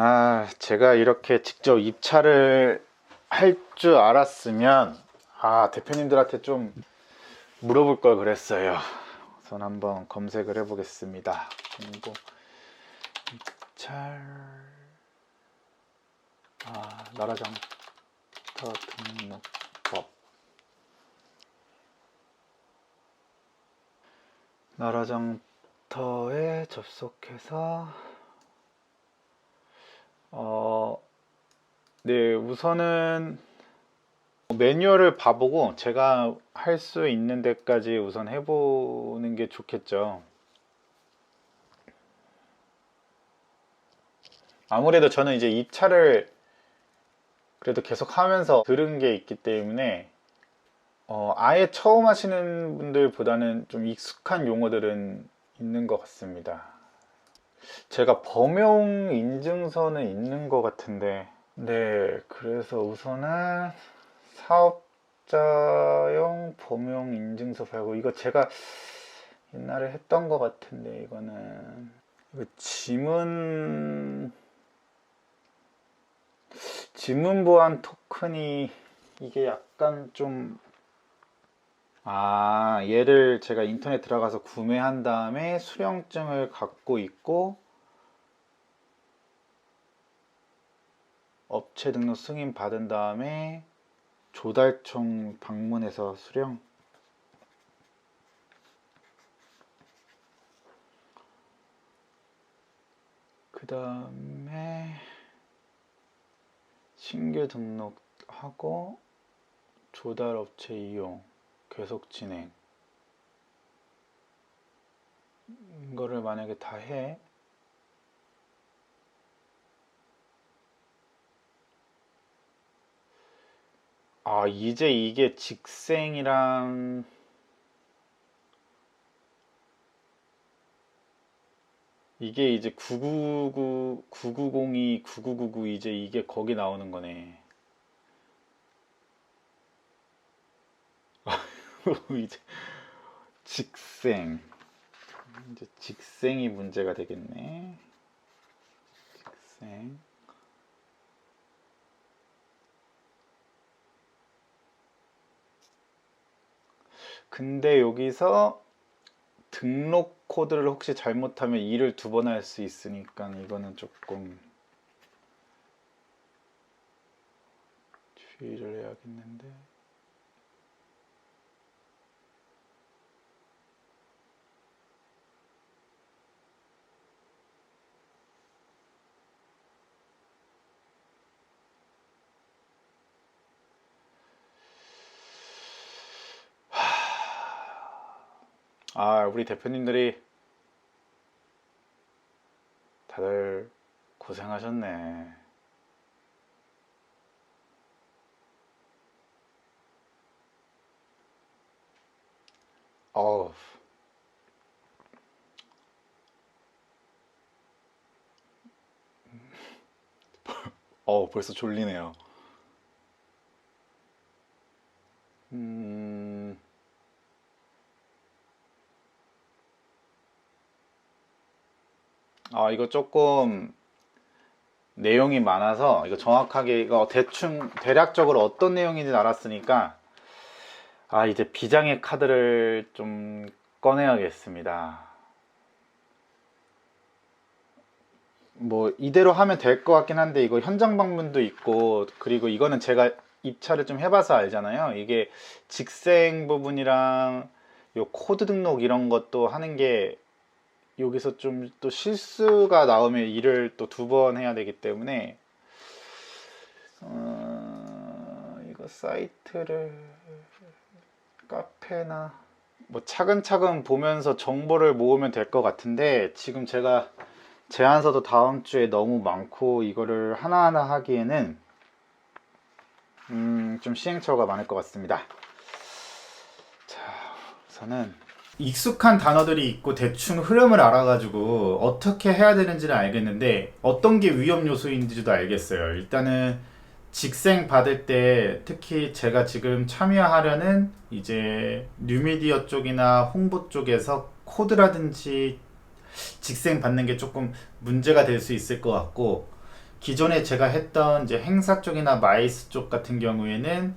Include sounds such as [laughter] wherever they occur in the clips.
아, 제가 이렇게 직접 입찰을 할 줄 알았으면, 아, 대표님들한테 좀 물어볼 걸 그랬어요. 우선 한번 검색을 해 보겠습니다. 공고 입찰, 아, 나라장터 등록법. 나라장터에 접속해서 어, 네, 우선은 매뉴얼을 봐보고 제가 할 수 있는 데까지 우선 해보는 게 좋겠죠. 아무래도 저는 이제 입찰을 그래도 계속 하면서 들은 게 있기 때문에 어, 아예 처음 하시는 분들보다는 좀 익숙한 용어들은 있는 것 같습니다. 제가 범용 인증서는 있는 것 같은데, 네, 그래서 우선은 사업자용 범용 인증서 발급, 이거 제가 옛날에 했던 것 같은데, 이거는, 이거 지문, 지문 보안 토큰이 이게 약간 좀 아, 얘를 제가 인터넷 들어가서 구매한 다음에 수령증을 갖고 있고 업체 등록 승인 받은 다음에 조달청 방문해서 수령. 그 다음에 신규 등록하고 조달 업체 이용 계속 진행 이거를 만약에 다 해. 아, 이제 이게 직생이랑 이게 이제 999, 9902, 9999 이제 이게 거기 나오는 거네. [laughs] 이제 직생 이제 직생이 문제가 되겠네. 직생 근데 여기서 등록 코드를 혹시 잘못하면 일을 두 번 할 수 있으니까 이거는 조금 주의를 해야겠는데. 아, 우리 대표님들이 다들 고생하셨네. 어우. [laughs] 어, 벌써 졸리네요. 아, 이거 조금 내용이 많아서 이거 정확하게 이거 대충 대략적으로 어떤 내용인지 알았으니까 아, 이제 비장의 카드를 좀 꺼내야겠습니다. 뭐 이대로 하면 될 것 같긴 한데 이거 현장 방문도 있고 그리고 이거는 제가 입찰을 좀 해봐서 알잖아요. 이게 직생 부분이랑 요 코드 등록 이런 것도 하는 게 여기서 좀 또 실수가 나오면 일을 또 두 번 해야 되기 때문에 어, 이거 사이트를 카페나 뭐 차근차근 보면서 정보를 모으면 될 것 같은데 지금 제가 제안서도 다음 주에 너무 많고 이거를 하나하나 하기에는 음, 좀 시행착오가 많을 것 같습니다. 자, 우선은 익숙한 단어들이 있고 대충 흐름을 알아가지고 어떻게 해야 되는지는 알겠는데 어떤 게 위험 요소인지도 알겠어요. 일단은 직생 받을 때 특히 제가 지금 참여하려는 이제 뉴미디어 쪽이나 홍보 쪽에서 코드라든지 직생 받는 게 조금 문제가 될 수 있을 것 같고 기존에 제가 했던 이제 행사 쪽이나 마이스 쪽 같은 경우에는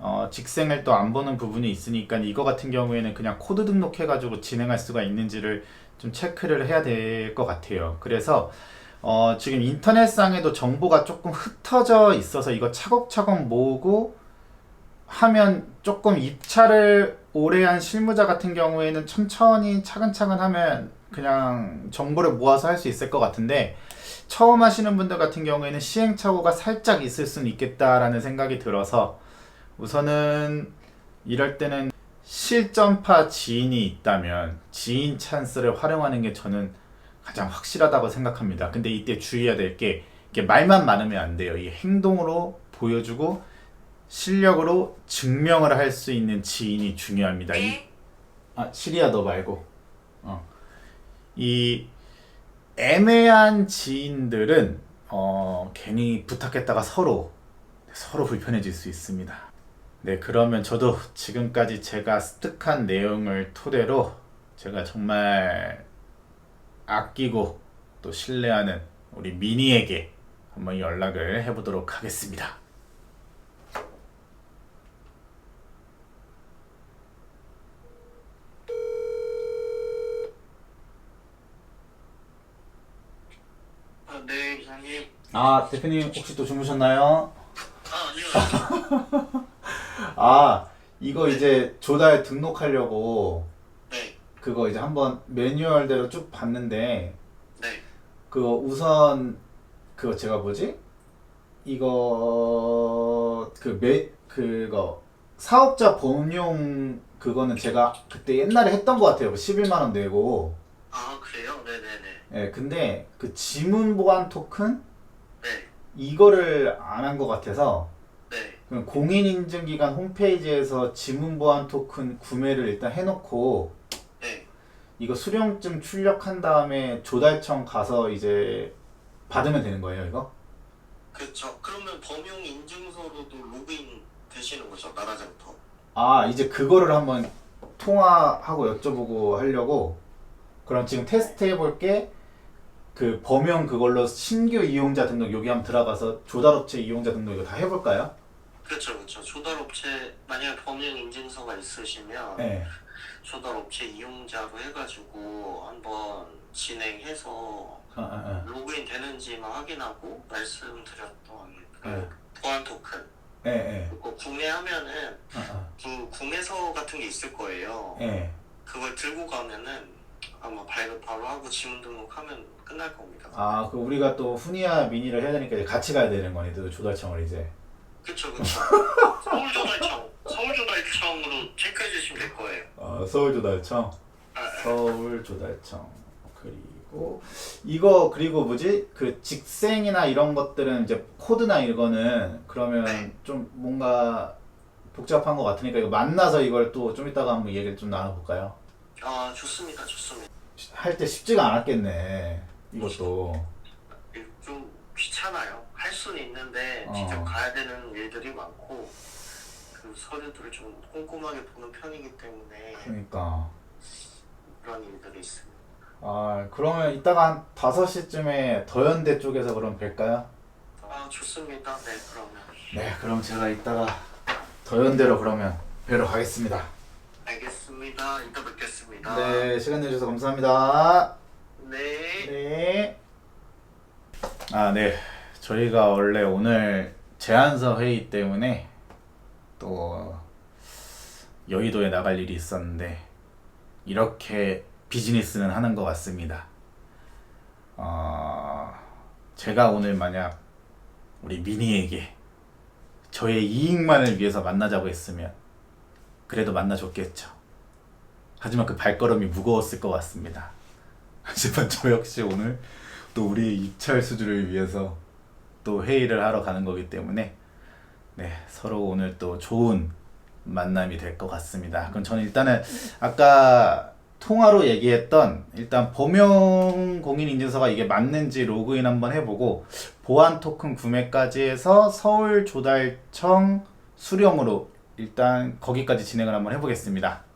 어, 직생을 또 안 보는 부분이 있으니까 이거 같은 경우에는 그냥 코드 등록해가지고 진행할 수가 있는지를 좀 체크를 해야 될 것 같아요. 그래서 어, 지금 인터넷상에도 정보가 조금 흩어져 있어서 이거 차곡차곡 모으고 하면 조금 입찰을 오래 한 실무자 같은 경우에는 천천히 차근차근 하면 그냥 정보를 모아서 할 수 있을 것 같은데 처음 하시는 분들 같은 경우에는 시행착오가 살짝 있을 수는 있겠다라는 생각이 들어서 우선은 이럴 때는 실전파 지인이 있다면 지인 찬스를 활용하는 게 저는 가장 확실하다고 생각합니다. 근데 이때 주의해야 될 게 말만 많으면 안 돼요. 이 행동으로 보여주고 실력으로 증명을 할 수 있는 지인이 중요합니다. 이, 아, 시리아 너 말고. 어. 이 애매한 지인들은 어, 괜히 부탁했다가 서로 서로 불편해질 수 있습니다. 네, 그러면 저도 지금까지 제가 습득한 내용을 토대로 제가 정말 아끼고 또 신뢰하는 우리 미니에게 한번 연락을 해보도록 하겠습니다. 아, 네, 이사님. 아, 대표님 혹시 또 주무셨나요? 아, 아니요. [laughs] 아, 이거 이제 조달 등록하려고 네, 그거 이제 한번 매뉴얼대로 쭉 봤는데 네. 그거 우선 그거 제가 뭐지? 이거 그매 그거 사업자 범용 그거는 제가 그때 옛날에 했던 것 같아요. 11만 원 내고. 아, 그래요? 네네네. 예, 근데 그 지문 보안 토큰 네, 이거를 안 한 것 같아서 공인인증기관 홈페이지에서 지문 보안 토큰 구매를 일단 해놓고 네. 이거 수령증 출력한 다음에 조달청 가서 이제 받으면 되는 거예요, 이거? 그렇죠. 그러면 범용 인증서로도 로그인 되시는 거죠, 나라장터. 아, 이제 그거를 한번 통화하고 여쭤보고 하려고. 그럼 지금 테스트 해볼게. 그 범용 그걸로 신규 이용자 등록 여기 한번 들어가서 조달업체 이용자 등록 이거 다 해볼까요? 그렇죠, 그렇죠. 조달업체 만약에 범용 인증서가 있으시면 네. 조달업체 이용자로 해가지고 한번 진행해서 아, 아, 아. 로그인 되는지만 확인하고 말씀드렸던 그 네. 보안 토큰 예, 예. 그거 구매하면은 아, 아. 그 구매서 같은 게 있을 거예요. 예. 그걸 들고 가면은 아마 발급 바로 하고 지문 등록하면 끝날 겁니다. 아, 그 우리가 또 후니아 미니를 해야 되니까 이제 같이 가야 되는 거네, 또 조달청을 이제. 그쵸 그쵸. [laughs] 서울조달청 서울조달청으로 체크해 주시면 될 거예요. 어, 서울 조달청. 아, 아, 서울 조달청. 그리고 이거 그리고 뭐지? 그 직생이나 이런 것들은 이제 코드나 이거는 그러면 네. 좀 뭔가 복잡한 것 같으니까 이거 만나서 이걸 또 좀 이따가 한번 얘기를 좀 나눠볼까요? 아 좋습니다 좋습니다. 할 때 쉽지가 않았겠네. 이것도. 좀 귀찮아요. 할 수는 있는데 어. 직접 가야 되는 일들이 많고 그 서류들을 좀 꼼꼼하게 보는 편이기 때문에 그러니까. 그런 일들이 있습니다. 아, 그러면 이따가 한 5시쯤에 더현대 쪽에서 그럼 뵐까요? 아 좋습니다. 네 그러면 네, 그럼 제가 이따가 더현대로 그러면 뵈러 가겠습니다. 알겠습니다. 이따 뵙겠습니다. 네, 시간 내주셔서 감사합니다. 네. 네. 아, 네. 저희가 원래 오늘 제안서 회의 때문에 또 여의도에 나갈 일이 있었는데 이렇게 비즈니스는 하는 것 같습니다. 어, 제가 오늘 만약 우리 미니에게 저의 이익만을 위해서 만나자고 했으면 그래도 만나줬겠죠. 하지만 그 발걸음이 무거웠을 것 같습니다. [laughs] 하지만 저 역시 오늘 또 우리의 입찰 수주를 위해서 또 회의를 하러 가는 거기 때문에 네 서로 오늘 또 좋은 만남이 될 것 같습니다. 그럼 저는 일단은 아까 통화로 얘기했던 일단 범용 공인인증서가 이게 맞는지 로그인 한번 해보고 보안 토큰 구매까지 해서 서울 조달청 수령으로 일단 거기까지 진행을 한번 해보겠습니다.